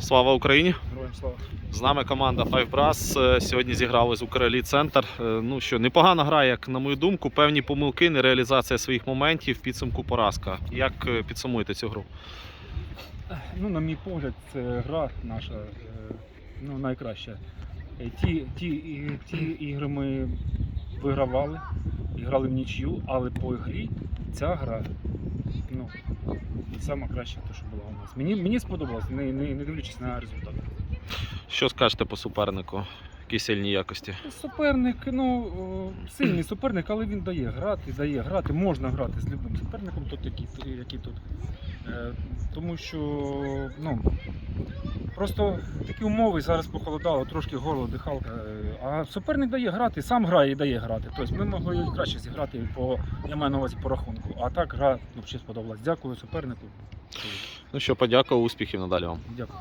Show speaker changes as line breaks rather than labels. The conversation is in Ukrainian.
Слава Україні!
Героям слава.
З нами команда Five Brass. Е, Сьогодні зіграли з Укрелі Центр. Е, Ну що, непогана гра, як на мою думку, певні помилки, нереалізація своїх моментів, підсумку поразка. Як е, підсумуєте цю гру?
Ну, на мій погляд, це гра наша ну, найкраща. Ті, ті, ті ігри ми вигравали, грали в нічю, але по грі ця гра сама краще, те, що було у нас. Мені, мені сподобалось, не, не, не дивлячись на результат.
Що скажете по супернику? Які сильні якості?
Суперник, ну сильний суперник, але він дає грати, дає грати. Можна грати з любим суперником, тут який, який тут. Е, тому що ну, просто такі умови зараз похолодало, трошки горло, дихалка. е, А суперник дає грати, сам грає і дає грати. Тобто ми могли краще зіграти по, я маю на увазі по рахунку. А так гра взагалі сподобалась. Дякую супернику.
Ну що, подякував, успіхів надалі вам.
Дякую.